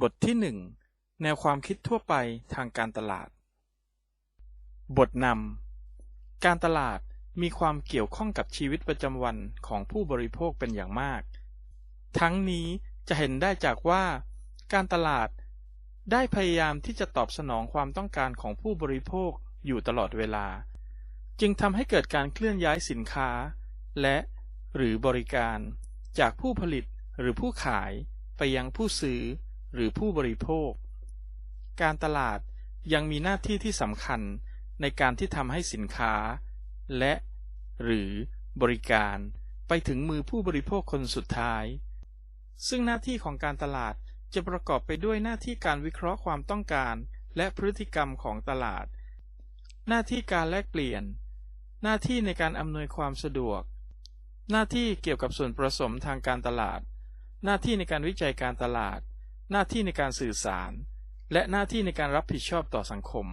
บทที่ 1 แนวความคิดทั่วไปทางการตลาด บทนำ การตลาดมีความเกี่ยวข้องกับชีวิตประจำวันของผู้บริโภคเป็นอย่างมาก ทั้งนี้จะเห็นได้จากว่า การตลาดได้พยายามที่จะตอบสนองความต้องการของผู้บริโภคอยู่ตลอดเวลา จึงทำให้เกิดการเคลื่อนย้ายสินค้า และหรือบริการ จากผู้ผลิตหรือผู้ขายไปยังผู้ซื้อ หรือผู้บริโภค การตลาดยังมีหน้าที่ที่สำคัญในการที่ทำให้สินค้า และ หรือบริการไปถึงมือผู้บริโภคคนสุดท้าย ซึ่งหน้าที่ของการตลาดจะประกอบไปด้วยหน้าที่การวิเคราะห์ความต้องการและพฤติกรรมของตลาด หน้าที่การแลกเปลี่ยน หน้าที่ในการอำนวยความสะดวก หน้าที่เกี่ยวกับส่วนผสมทางการตลาด หน้าที่ในการวิจัยการตลาด หน้าที่ในการสื่อสาร และหน้าที่ในการรับผิดชอบต่อสังคม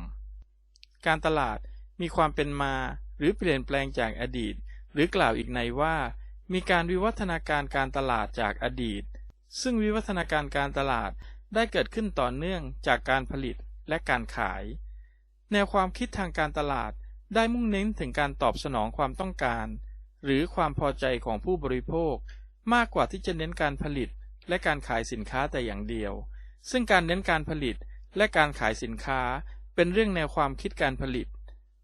การตลาดมีความเป็นมาหรือเปลี่ยนแปลงจากอดีต หรือกล่าวอีกในว่า มีการวิวัฒนาการการตลาดจากอดีต ซึ่งวิวัฒนาการการตลาดได้เกิดขึ้นต่อเนื่องจากการผลิตและการขาย แนวความคิดทางการตลาดได้มุ่งเน้นถึงการตอบสนองความต้องการ หรือความพอใจของผู้บริโภค มากกว่าที่จะเน้นการผลิต และการขายสินค้าแต่อย่างเดียว ซึ่งการเน้นการผลิตและการขายสินค้าเป็นเรื่องแนวความคิดการผลิต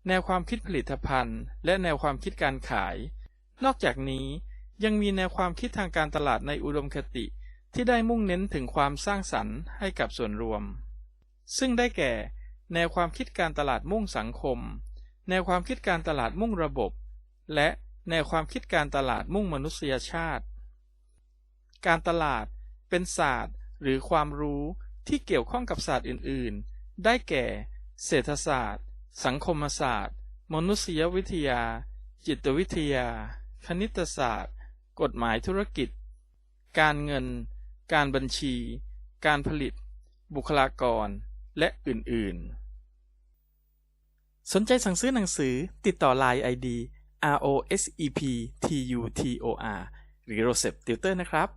แนวความคิดผลิตภัณฑ์ และแนวความคิดการขาย นอกจากนี้ยังมีแนวความคิดทางการตลาดในอุดมคติ ที่ได้มุ่งเน้นถึงความสร้างสรรค์ให้กับส่วนรวม ซึ่งได้แก่ แนวความคิดการตลาดมุ่งสังคม แนวความคิดการตลาดมุ่งระบบ และแนวความคิดการตลาดมุ่งมนุษยชาติ การตลาด เป็นศาสตร์ หรือความรู้ที่เกี่ยวข้องกับศาสตร์อื่น ๆ ได้แก่ เศรษฐศาสตร์ สังคมศาสตร์ มนุษยวิทยา จิตวิทยา คณิตศาสตร์ กฎหมายธุรกิจ การเงิน การบัญชี การผลิต บุคลากร และอื่น ๆ สนใจสั่งซื้อหนังสือติดต่อ Line ID ROSEP TUTOR หรือ Rosep Tutor นะครับ